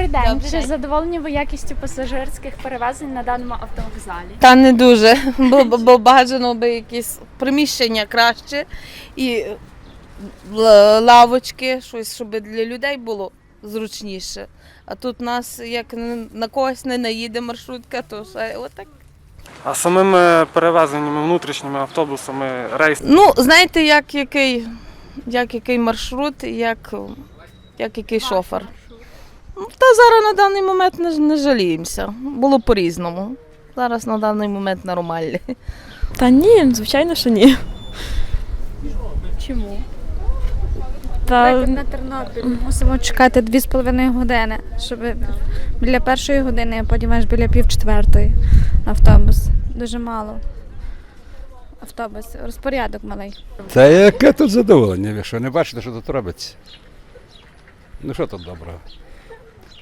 день. Добрий Чи день. задоволені ви якістю пасажирських перевезень на даному автовокзалі? Та не дуже, бо, бо, бо бажано би якісь приміщення краще і л- лавочки, щось, щоб для людей було зручніше. А тут нас як н- на когось не наїде маршрутка, то ще отак. А самими перевезеннями внутрішніми автобусами рейс Ну, знаєте, як який, як який маршрут, як, як який шофер. Та зараз на даний момент не, не жаліємося. Було по-різному. Зараз на даний момент нормально. Та ні, звичайно, що ні. Чому? Та на Тернопіль мусимо чекати 2,5 години, щоб біля першої години, а потім аж біля пів четвертої автобус. Дуже мало. Автобус, розпорядок малий. Та яке тут задоволення? Ви що, не бачите, що тут робиться? Ну що тут доброго?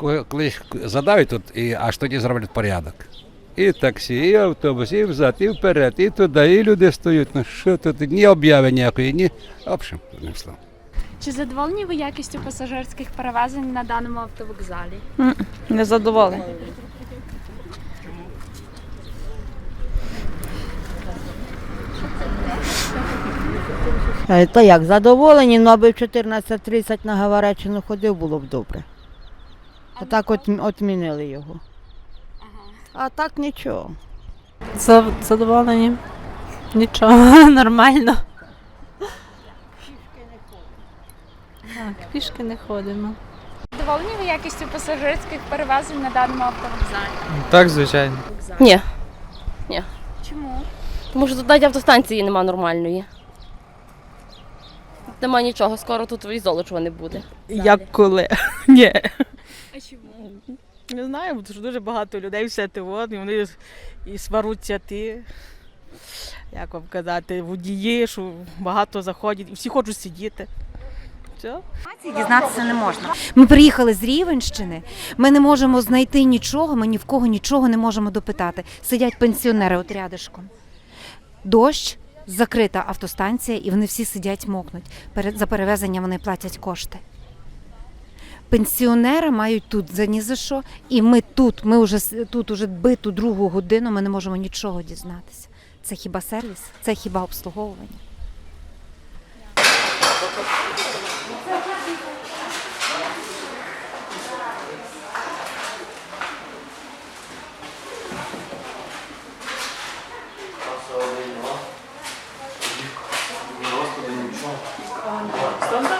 Коли- Колись задавить тут і аж тоді зроблять порядок. І таксі, і автобус, і взад, і вперед, і туди, і люди стоять. Ну що тут, ні обяви ніякої, ні. В общем, одним словом. Чи задоволені ви якістю пасажирських перевезень на даному автовокзалі? Не задоволені. Та як, задоволені, ну аби в 14.30 на Гаваречину ходив, було б добре. А так от, отмінили його. А так нічого. Задоволені. Нічого, нормально. Так, пішки не ходимо. Задоволені ви якістю пасажирських перевезень на даному автовокзалі? Так, звичайно. Ні, Чому? тому що тут навіть автостанції нема нормальної. Нема нічого, скоро тут і золочого не буде. Як коли? Ні. А чому? Не знаю, бо дуже дуже багато людей все те от, і вони і сваруться ті. Як вам казати, водії, що багато заходять, і всі хочуть сидіти. Все. Дізнатися не можна. Ми приїхали з Рівенщини. Ми не можемо знайти нічого. Ми ні в кого нічого не можемо допитати. Сидять пенсіонери от рядишком. Дощ, закрита автостанція, і вони всі сидять, мокнуть. Перед за перевезення вони платять кошти. Пенсіонери мають тут за ні за що, і ми тут. Ми вже тут уже биту другу годину. Ми не можемо нічого дізнатися. Це хіба сервіс? Це хіба обслуговування? Стандарт.